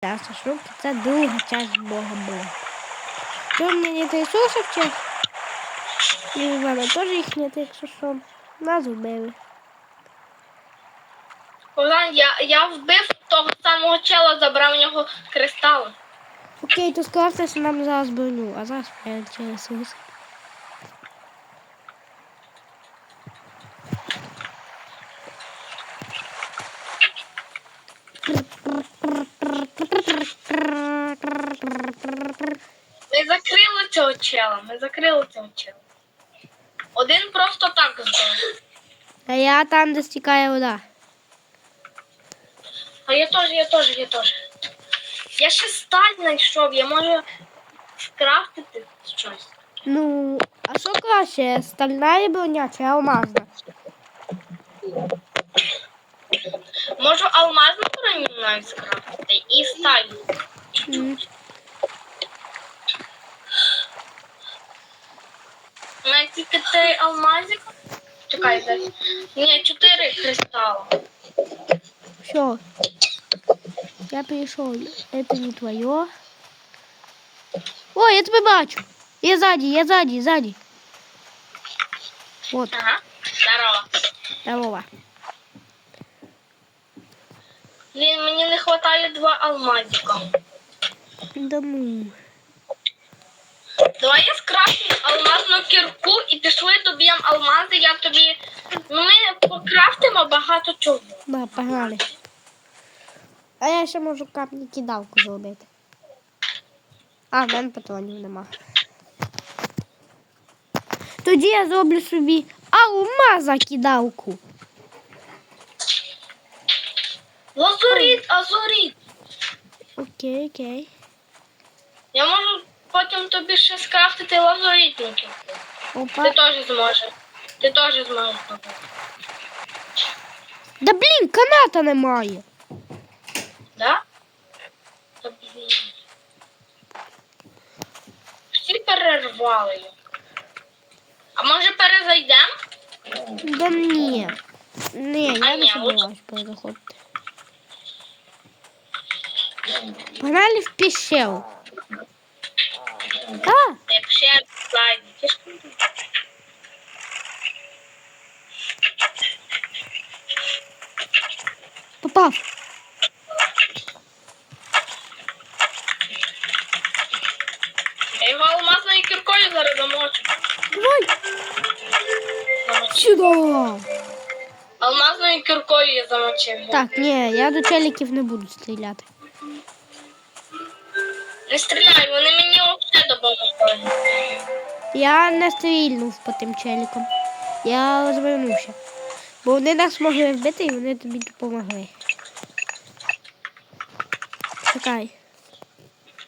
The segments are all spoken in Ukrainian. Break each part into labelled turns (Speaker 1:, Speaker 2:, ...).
Speaker 1: Та штуки це друга часть Бога була. Чому мені та Ісусов чи? І в мене теж їх нет, якщо що. Нас вбили.
Speaker 2: Богдан, я, я вбив того самого чела, забрав у нього кристали.
Speaker 1: Окей, то сказати, що нам зараз броню, а зараз прилетіли Ісус.
Speaker 2: Ми закрили цього чела, ми закрили цього чела. Один просто так збив.
Speaker 1: А я там, де стікає вода.
Speaker 2: А я теж, я теж, я теж. Я ще сталь знайшов, я можу скрафтити щось.
Speaker 1: Ну, а що краще, стальна броня чи алмазна?
Speaker 2: Можу алмазну броню навіть скрафтити і сталь.
Speaker 1: М.
Speaker 2: мене тільки цей алмазик. Чекай, де? Ні, чотири кристали.
Speaker 1: Все. Я прийшов. Это не твоє. О, я тебе бачу. Я ззаді, я ззаді, ззаді. Вот,
Speaker 2: Ага. Здорово.
Speaker 1: здорово.
Speaker 2: Блін, мені не вистачає два алмазика.
Speaker 1: Да ну.
Speaker 2: Давай я скрафтю алмазну кірку і пішли доб'ємо алмази, я тобі. Ну ми покрафтимо багато чого.
Speaker 1: Да, погнали. А я ще можу капні кидалку зробити. А, в мене патронів нема. Тоді я зроблю собі алмаза кидалку.
Speaker 2: Лазуріт, азуріт.
Speaker 1: Окей, окей.
Speaker 2: Я можу потім тобі ще скрафтити лазурітну кірку. Ти
Speaker 1: Опа.
Speaker 2: теж зможеш. Ти теж зможеш. зробити.
Speaker 1: Да блін, каната немає.
Speaker 2: Да? Та блін. Всі перервали його. А може перезайдемо?
Speaker 1: Да ні. Ні,
Speaker 2: А
Speaker 1: я
Speaker 2: ні,
Speaker 1: не собираюсь переходити. Погнали в пещеру. А,
Speaker 2: Я б ще слайд. Ти ж
Speaker 1: попав.
Speaker 2: Я його алмазною кіркою зараз замочу.
Speaker 1: Давай. Сюда.
Speaker 2: Алмазною кіркою я замочив.
Speaker 1: Так, ні, я до челіків не буду стріляти.
Speaker 2: Не стріляй, вони мені взагалі допомогли.
Speaker 1: Я не стрільнув по тим челікам. Я розвернувся. Бо вони нас могли вбити і вони тобі допомогли. Чекай.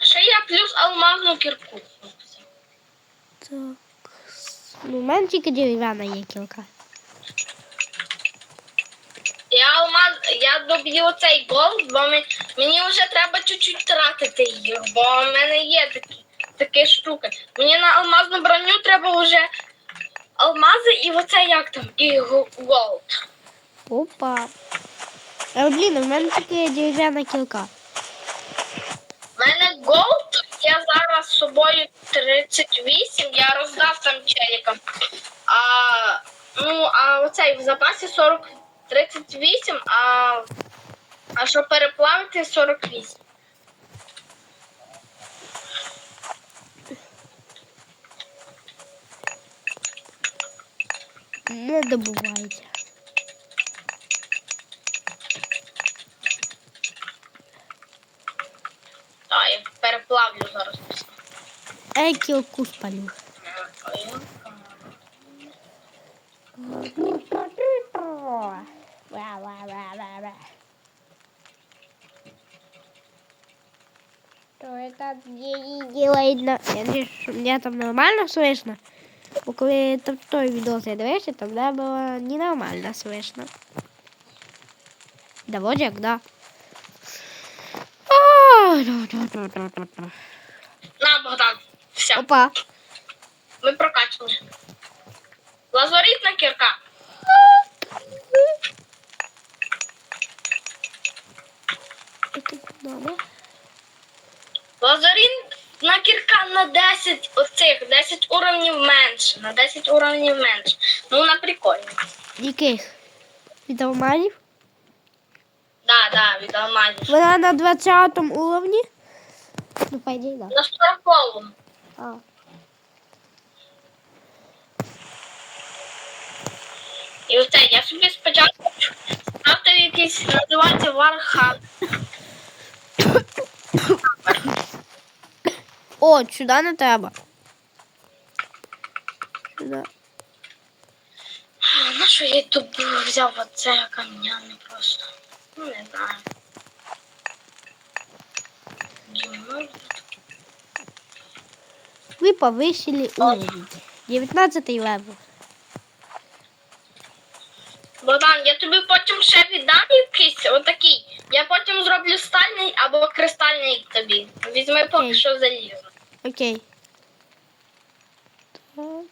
Speaker 2: Ще я плюс алмазну кірку.
Speaker 1: Так. Ну, у мене тільки дерев'яна є кілка.
Speaker 2: Я алмаз, я доб'ю оцей голд, бо ми- мені вже треба чуть-чуть тратити їх, бо в мене є такі, такі штуки. Мені на алмазну броню треба вже алмази і оце як там, і го- голд.
Speaker 1: Опа. А, блін, у мене тільки дерев'яна кілка.
Speaker 2: У мене голд, я зараз з собою 38, я роздав там челікам. А, ну, а оцей в запасі 40, 38, а, а щоб переплавити 48.
Speaker 1: Не добувається.
Speaker 2: Так, я переплавлю зараз.
Speaker 1: А я кілку спалю. Что это делает на... Я надеюсь, что меня там нормально слышно. Бо коли там той відео я дивився, там да, було ненормально слышно. Да вроде як, да. А, да-да-да-да-да.
Speaker 2: На, Богдан. Все,
Speaker 1: Опа.
Speaker 2: ми прокачали. Лазуритна кірка.
Speaker 1: Надо.
Speaker 2: Лазарін на кірка на 10 оцих, 10 уровнів менше, на 10 уровнів менше. Ну, вона прикольна.
Speaker 1: Яких? Від алмазів?
Speaker 2: Да, да, від алмазів.
Speaker 1: Вона на 20 уровні? Ну, по ідеї, да.
Speaker 2: На 40
Speaker 1: А.
Speaker 2: І оце, я собі спочатку ставте якийсь, називається Вархам.
Speaker 1: О, сюди не треба. Сюди.
Speaker 2: На що я тут взяв оце кам'яне просто? Ну, не знаю. Думаю,
Speaker 1: Ви повисили уровень. 19 левел.
Speaker 2: Богдан, я тобі потім ще віддам якийсь отакий. Я потім зроблю стальний або кристальний тобі. Візьми поки
Speaker 1: Окей.
Speaker 2: що залізо.
Speaker 1: Окей. Так.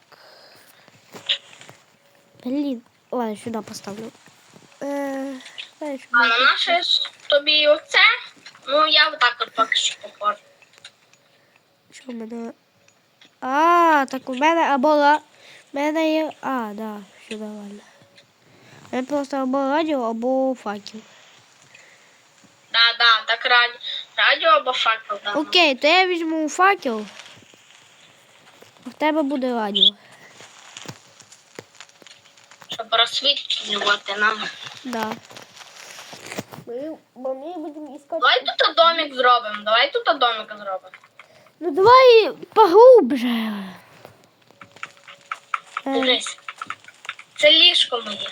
Speaker 1: Блін. Ладно, сюди поставлю. Е, знаєш,
Speaker 2: А на наше ж тобі оце. Ну я отак от поки що покажу.
Speaker 1: Що в мене? А, так у мене або ла... У мене є. А, да, все нормально. Мене просто або радіо, або факел.
Speaker 2: Да, да, так радіо. Радіо або факел, да.
Speaker 1: Окей, то я візьму факел. В тебе буде радіо.
Speaker 2: Щоб розсвітлювати нам.
Speaker 1: Да. Ми, бо ми будемо іскати.
Speaker 2: Давай тут домик зробимо. Давай тут домик зробимо.
Speaker 1: Ну давай поглубже.
Speaker 2: Дивись. Це ліжко моє.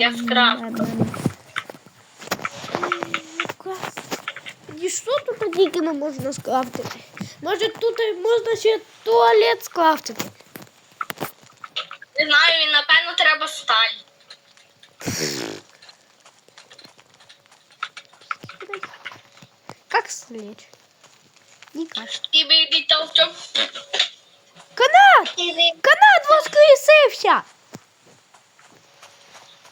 Speaker 2: Я скрафтив.
Speaker 1: І що тут тільки не можна скрафтити? Може тут можна ще туалет скрафтити?
Speaker 2: Не знаю, і напевно треба сталь.
Speaker 1: Как слечь? Никак. Канат! Канат воскресився!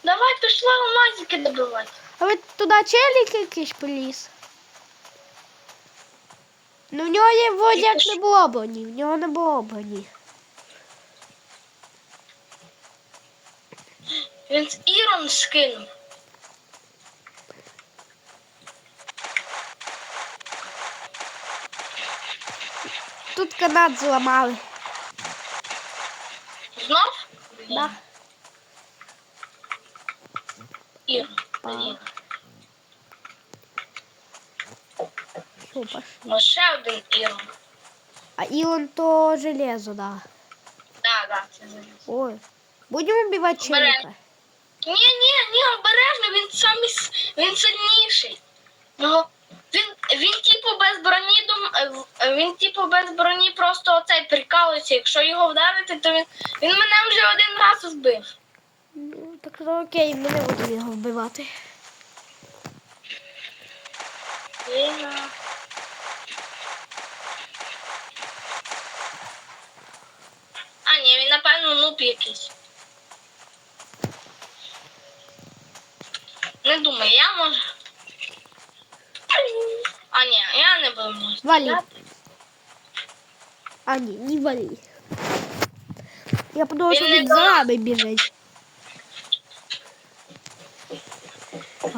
Speaker 2: Давай пішла алмазики добивати.
Speaker 1: А ви туди челік якийсь поліз? Ну в нього є вроді як не було броні, в нього не було броні.
Speaker 2: Він з Ірон скинув.
Speaker 1: Тут канат зламали.
Speaker 2: Знов?
Speaker 1: Да. Па. Що пошли?
Speaker 2: Ось ще один Ірон.
Speaker 1: А Ілон то железо, да.
Speaker 2: Да, да, це заліз.
Speaker 1: Ой. Будемо вбивати
Speaker 2: Обережно.
Speaker 1: челіка?
Speaker 2: Ні, ні, ні, обережно, він самий с- він сильніший. Ну, він, він типу без броні дум, е, в- е, він типу без броні просто оцей прикалується. Якщо його вдарити, то він, він мене вже один раз збив.
Speaker 1: Ну, так що окей, ми не будемо його вбивати.
Speaker 2: Він, е, А, ні, він напевно нуб якийсь. Не думаю, я можу. А, ні, я не буду. можу
Speaker 1: Валі. А ні, не вали. Я подумала, що
Speaker 2: він
Speaker 1: за нами біжить.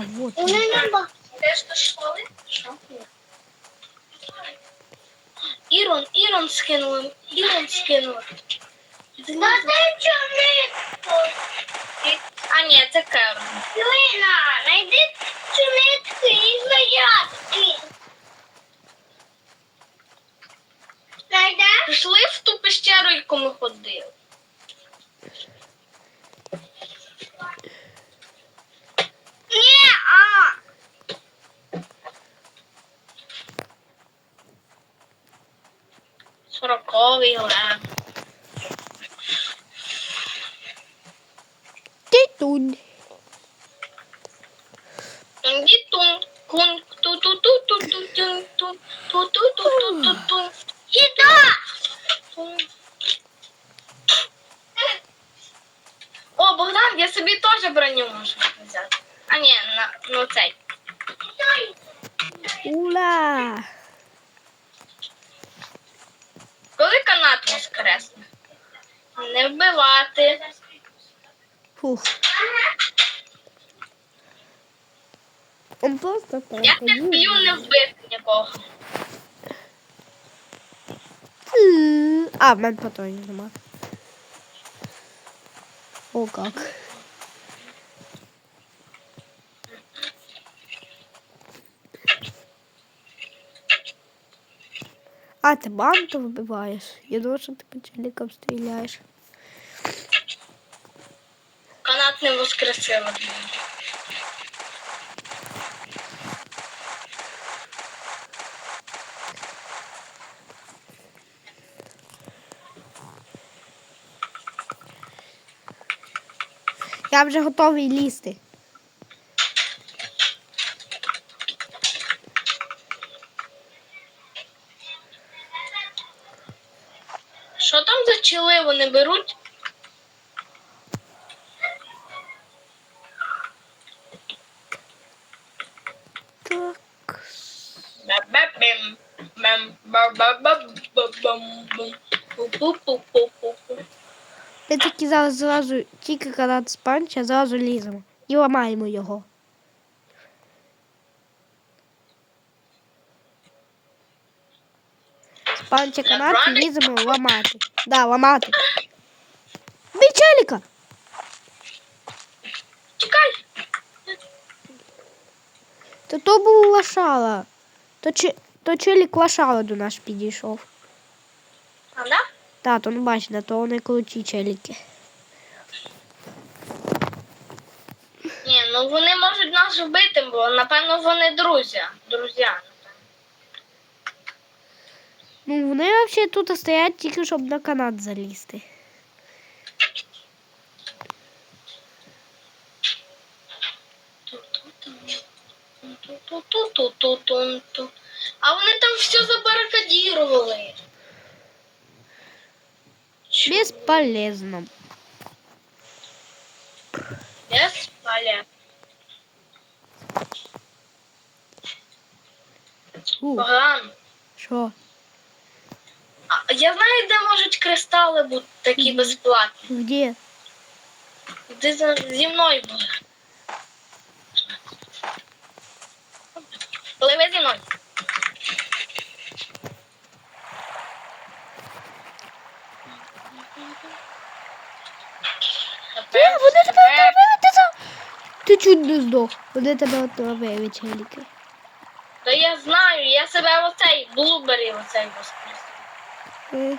Speaker 1: А, вот. У
Speaker 2: меня бабка. Идешь до школы? Ирон, Ирон скинул. Ирон скинул. А нет, это Кэрон.
Speaker 3: Лина, найди цю нитку і знарядки.
Speaker 2: Пішли в ту пещеру, яку ми ходили. Сороковий лев.
Speaker 1: Тітунь.
Speaker 2: Дітун, кун, ту ту ту ту ту ту ту ту ту ту ту ту
Speaker 3: Їда.
Speaker 2: О, Богдан, я собі теж броню можу взяти. А ні, на, ну цей.
Speaker 1: Ура!
Speaker 2: Коли канат воскресне? Не вбивати.
Speaker 1: Фух. Он просто
Speaker 2: Я не вб'ю не вбити нікого.
Speaker 1: А, в мене патронів нема. О, как. А, ти банту вибиваєш? Я думав, що ти по челікам стріляєш.
Speaker 2: Канат не воскресила.
Speaker 1: Я вже готовий лізти.
Speaker 2: Вони беруть?
Speaker 1: Так. Ми тільки зараз зразу, тільки канат з панча, зразу ліземо. І ламаємо його. Панча канат ліземо ламати. Да, ламати. Бій челіка!
Speaker 2: Чекай.
Speaker 1: То то був лошала. То, чи, то челік лошала до нас підійшов.
Speaker 2: А, да?
Speaker 1: Та, то не бачите, то вони круті челіки.
Speaker 2: Ні, ну вони можуть нас вбити, бо напевно вони друзі. Друзі.
Speaker 1: Ну, вони взагалі тут стоять тільки, щоб на канат залізти.
Speaker 2: А вони там все забаррикадірували.
Speaker 1: Безполезно.
Speaker 2: Безполезно.
Speaker 1: У,
Speaker 2: Богдан,
Speaker 1: що?
Speaker 2: А я знаю, де можуть кристали бути такі безплатні.
Speaker 1: Где?
Speaker 2: Ти за- зі мною були. Пливи зі мною.
Speaker 1: Е, вони тебе отравили, ти за... Ти чуть не здох. Вони тебе отравили, челіки.
Speaker 2: Та я знаю, я себе оцей блубері оцей воскрес.
Speaker 1: Е.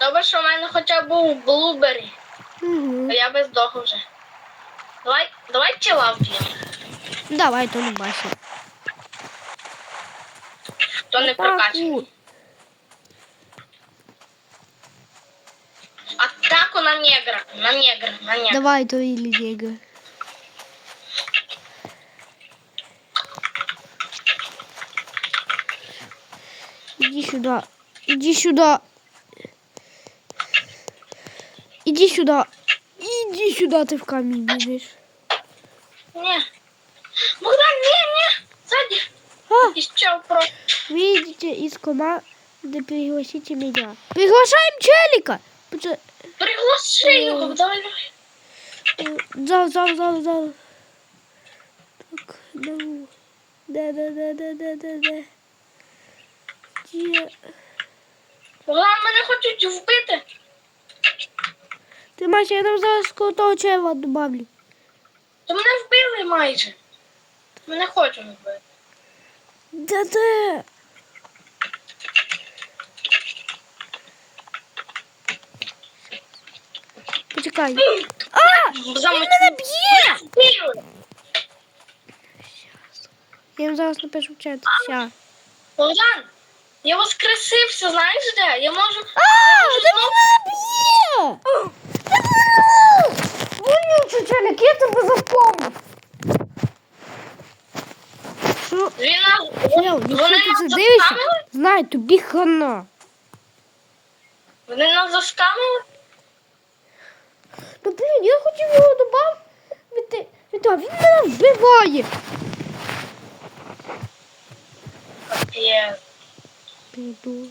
Speaker 2: Добре, що в мене хоча б був блубері,
Speaker 1: Угу.
Speaker 2: а я би здох вже. Давай, давай чила вб'ємо,
Speaker 1: Давай, то не бачу.
Speaker 2: то не прокачує. Атаку на негра, на негра, на негра.
Speaker 1: Давай, то или Диего. Иди сюда. Иди сюда. Иди сюда. Иди сюда, ты в камень бежишь.
Speaker 2: Ні. Богдан, ні, ні, ззаді.
Speaker 1: А,
Speaker 2: Іще просто.
Speaker 1: видите, из команды пригласите меня. Приглашаем Челика. Пусть-
Speaker 2: Приглаши його, давай, давай.
Speaker 1: Зал, зал, зал, зал. Так, ну. Да, да, да, да, да, да, да. Где?
Speaker 2: Богдан, мене хочуть вбити.
Speaker 1: Ти маєш, я там зараз крутого черва добавлю.
Speaker 2: То мене вбили майже. Мене хочуть вбити.
Speaker 1: Да де? Почекай. А! Він мене б'є! Я їм зараз напишу в чат. Ща.
Speaker 2: Богдан, я воскресився, знаєш де? Я можу.
Speaker 1: А! Ти мене б'є! Вонючий челік, я тебе запомнив. Якщо,
Speaker 2: Він нас...
Speaker 1: Якщо
Speaker 2: Вони
Speaker 1: ти це
Speaker 2: нас
Speaker 1: дивишся,
Speaker 2: заскамили?
Speaker 1: знай, тобі хана.
Speaker 2: Вони нас заскамили?
Speaker 1: Ну блін, я хотів його добавити. Віта, він мене вбиває.
Speaker 2: Є.
Speaker 1: Піду.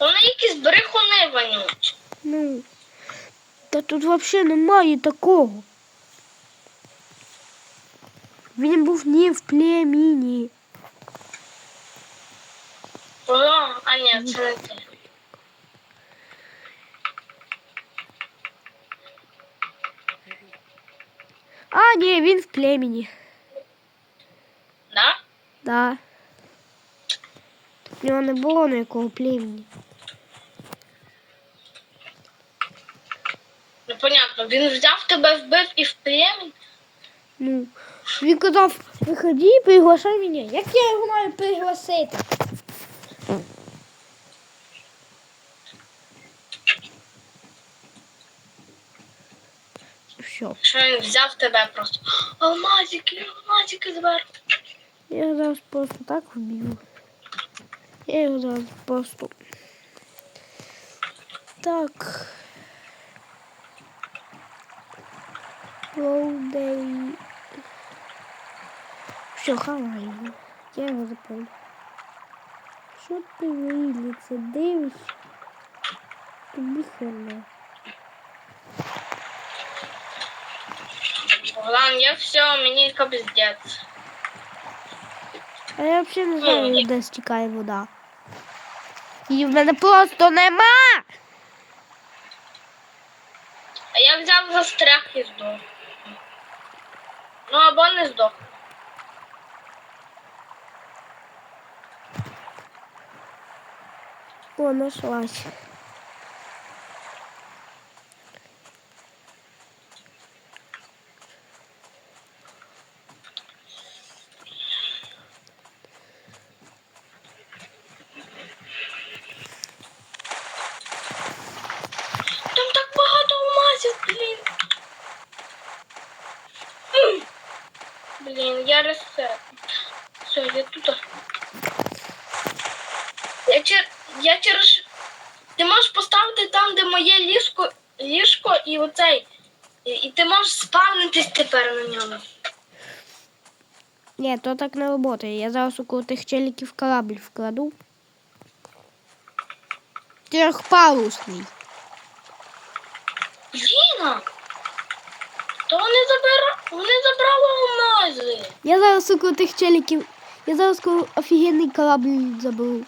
Speaker 2: Вони якісь брехуни вонючі.
Speaker 1: Ну. Та тут взагалі немає такого. Він був не в племені.
Speaker 2: О, а ні, це не те.
Speaker 1: А, ні, він в племені.
Speaker 2: Да?
Speaker 1: Да. В нього не було ніякого племені.
Speaker 2: Непонятно, він взяв тебе, вбив і в племінь?
Speaker 1: Ну, він казав, виходи і приглашай мене. Як я його маю пригласити? Все,
Speaker 2: Що він взяв тебе просто. Алмазики, алмазики зверху.
Speaker 1: я зараз просто так вб'ю. Я його зараз просто. Так. Лоудей. Все, хавай його. Я його запомню. Що ти виліться? Дивишся? Тобі херня.
Speaker 2: Богдан, я все, мені капздець.
Speaker 1: А я взагалі не знаю, де стікає вода. Її в мене просто нема.
Speaker 2: А я взяв застряг і здох. Ну або не здох.
Speaker 1: О, нашлась.
Speaker 2: Там так багато алмазів, блін. М. Блін, я ресет. Все, я тут. Я, чер... я через. Ти можеш поставити там, де моє ліжко, ліжко і оцей. І, і ти можеш спавнитись тепер на ньому.
Speaker 1: Ні, то так не працює. Я зараз около тих челіків корабль вкладу. Трьохпарусний.
Speaker 2: Ліна! То вони забира... вони забрали алмази.
Speaker 1: Я зараз около тих челіків. Я зараз офігенний корабль заберу.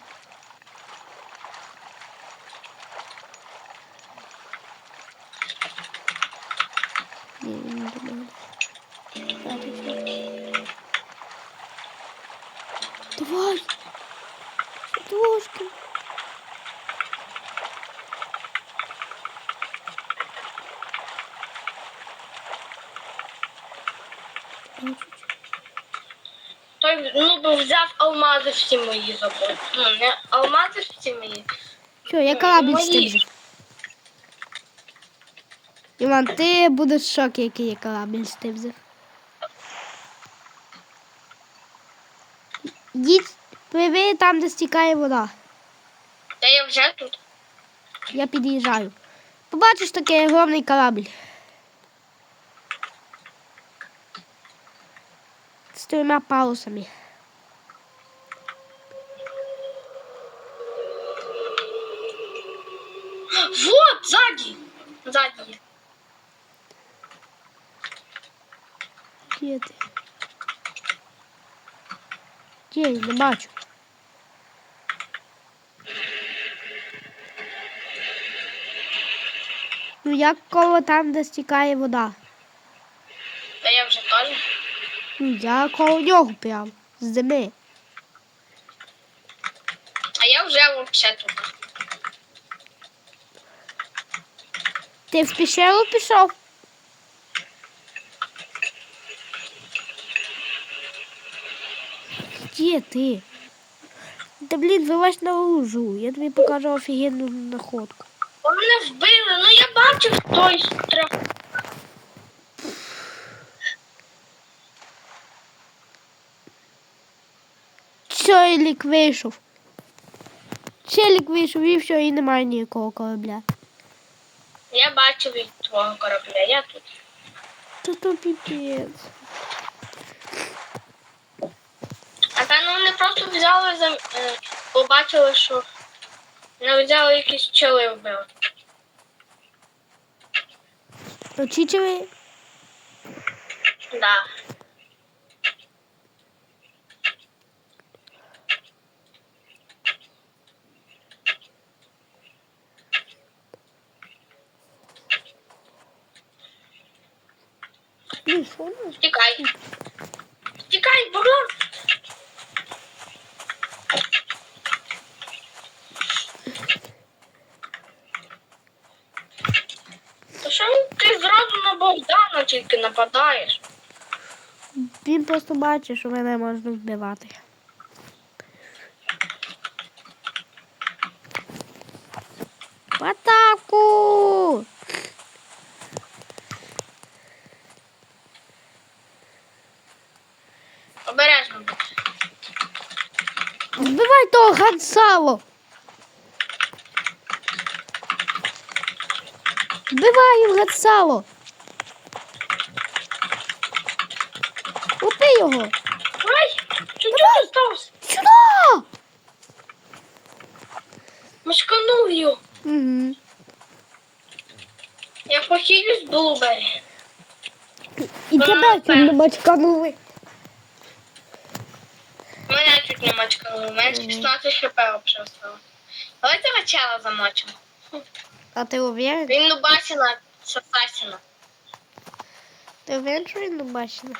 Speaker 2: Той ну, бо взяв алмази всі мої забрав. Ну, не алмази всі мої.
Speaker 1: Що, я корабль стибжу. Іван, ти будеш в шокі, який я корабль стибзив. Їдь, пливи там, де стікає вода.
Speaker 2: Та я вже тут.
Speaker 1: Я під'їжджаю. Побачиш такий огромний корабль. З трьома парусами.
Speaker 2: Вот, сзади. Сзади.
Speaker 1: Де ти? Де я не бачу. Ну як коло там, де стікає вода.
Speaker 2: Я
Speaker 1: коло нього прям. З зими.
Speaker 2: А я вже вообще тут.
Speaker 1: Ти в пещеру пішов? Де ти? Та блін, вилазь на лужу. Я тобі покажу офігенну находку.
Speaker 2: Вони вбили, ну я бачив той страх.
Speaker 1: Челік вийшов. Челік вийшов і все, і немає ніякого корабля.
Speaker 2: Я бачив від твого корабля, я тут.
Speaker 1: Та то піпець.
Speaker 2: А та ну вони просто взяли за е, побачили, що не взяли якісь чоли вбили.
Speaker 1: Очічили?
Speaker 2: Да. Тікай. Тікай, Богдан. Та що ти зразу на Богдана тільки нападаєш?
Speaker 1: Він просто бачить, що мене можна вбивати. В атаку!
Speaker 2: Обережно будь.
Speaker 1: Вбивай того Гансало! Вбивай їм Гансало! Убий його!
Speaker 2: Ай, чуть-чуть осталось.
Speaker 1: Сюди!
Speaker 2: Його.
Speaker 1: Угу.
Speaker 2: Я похилюсь Блубері.
Speaker 1: І тебе чим не мачканули.
Speaker 2: Мене чуть не мочканув. Мене 16 хп взагалі осталось. Давайте Вачала замочимо.
Speaker 1: А ти уверен?
Speaker 2: Він Нубасіна з Асасіна.
Speaker 1: Ти уверен, що він не бачив?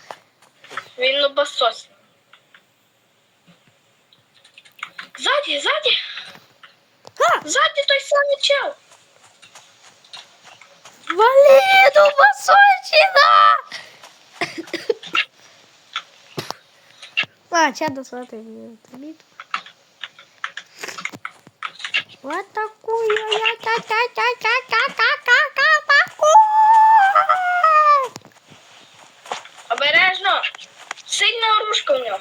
Speaker 2: Він Нубасосін. Ззаді, ззаді.
Speaker 1: Ха!
Speaker 2: Ззаді той самий чел.
Speaker 1: Вали, ну басочина! А, чадо смотри, тобі. Вот такую я та та та та та та та та таку.
Speaker 2: Обережно. Сильна оружка в нього.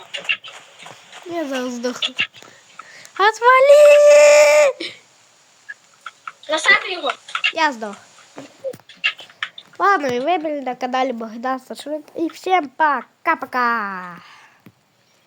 Speaker 1: Я зараз здохну. Отвали!
Speaker 2: Насади його.
Speaker 1: Я сдох. Ладно, и вы были на канале Богдан Сашвин. И всем пока-пока!